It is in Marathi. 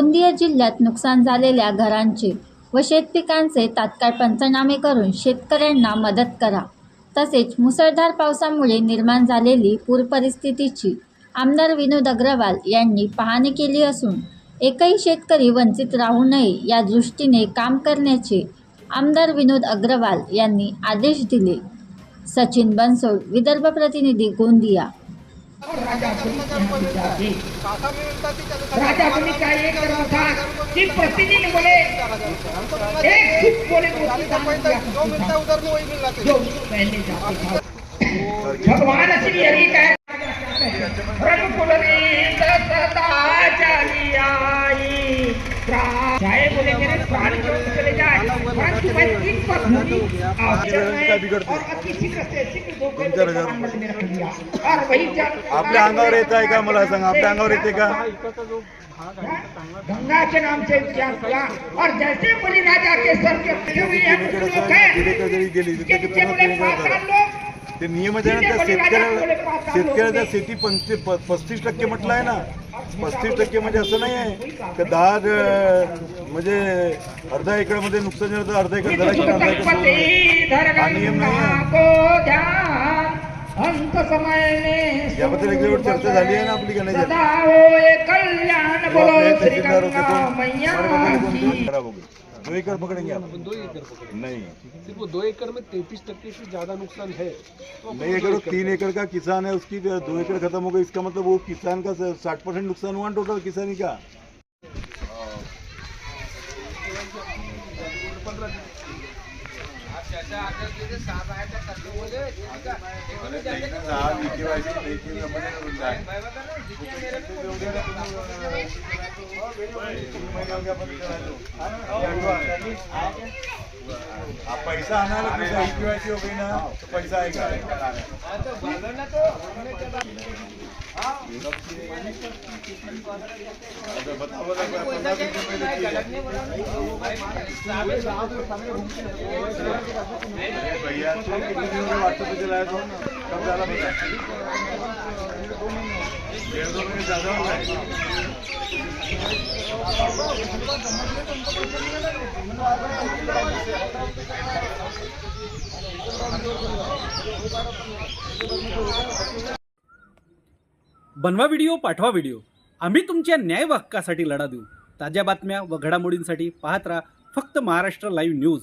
गोंदिया जिल्ह्यात नुकसान झालेल्या घरांचे व शेतपिकांचे तात्काळ पंचनामे करून शेतकऱ्यांना मदत करा. तसेच मुसळधार पावसामुळे निर्माण झालेली पूरपरिस्थितीची आमदार विनोद अग्रवाल यांनी पाहणी केली असून एकही शेतकरी वंचित राहू नये या दृष्टीने काम करण्याचे आमदार विनोद अग्रवाल यांनी आदेश दिले. सचिन बनसोड विदर्भ प्रतिनिधी गोंदिया. राजा तुम्ही काय एक होता की प्रतिदिन बोले. एक बोले जो मिलता उधर में वही मिलना चाहिए भगवान श्री हरि का प्रा- चाहे बोले मेरे प्राण क्यों चले जाए परंतु मैं इन पर भूमि आवश्यक और अति शीघ्र से शीघ्र दो के तुमच्या रजा- प्रमाण में रख दिया और वही जल आपल्या अंगावर येत आहे का? मला सांगा. आपल्या अंगावर येते का? गंगा के नाम से उच्चार किया? और जैसे बलि राजा के सर के पड़े हुए हैं लोग हैं। ते शेतकऱ्याला शेतकऱ्याचा शेती पंचवीस पस्तीस टक्के म्हटलं आहे ना पस्तीस टक्के म्हणजे असं नाही आहे का दहा म्हणजे अर्धा एकरमध्ये नुकसान झालं तर अर्धा एकर धरायची अर्धा एकर हा नियम नाही आहे. को याबद्दल एक वेळ चर्चा झाली आहे ना आपली का नाही झाली? तो तो हो दो एकड़ पकड़ेंगे आप? दो एकड़ नहीं। सिर्फ़ वो दो एकड़ में तैतीस टक्के से ज़्यादा नुकसान है। तो नहीं अगर वो तीन एकड़ का किसान है उसकी दो एकड़ खत्म हो गई। इसका मतलब वो किसान का साठ परसेंट नुकसान हुआ टोटल किसानी का? आप पैसा आना ना पैसा ईपीवाईसी हो गई ना तो पैसा भैया तो कितने में व्हाट्सएप पे चलाया तो कब डाला बता डेढ़ ज्यादा हो गए बनवा व्हिडिओ पाठवा व्हिडिओ आम्ही तुमच्या न्याय हक्कासाठी लढा देऊ. ताज्या बातम्या व घडामोडींसाठी पाहत राहा फक्त महाराष्ट्र लाईव्ह न्यूज